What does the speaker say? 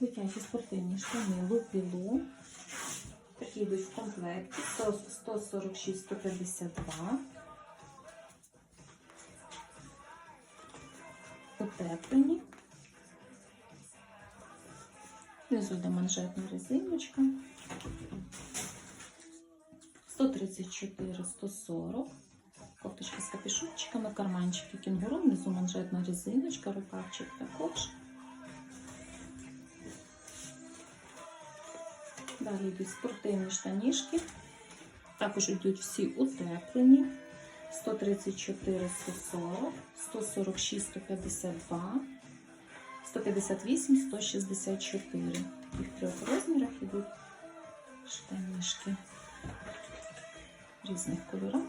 Дитячі спортивні штани Лупілу. Такі йдуть в комплекті 146 152. Утеплені. Внизу йде манжетна резиночка. 134, 140. Кофточка з капюшончиками, карманчики кінгуру, внизу манжетна резиночка, рукавчик також. Далі йдуть спортивні штанішки. Також йдуть всі утеплені. 134, 140, 146, 152, 158, 164. І в трьох розмірах йдуть штанішки різних кольорах.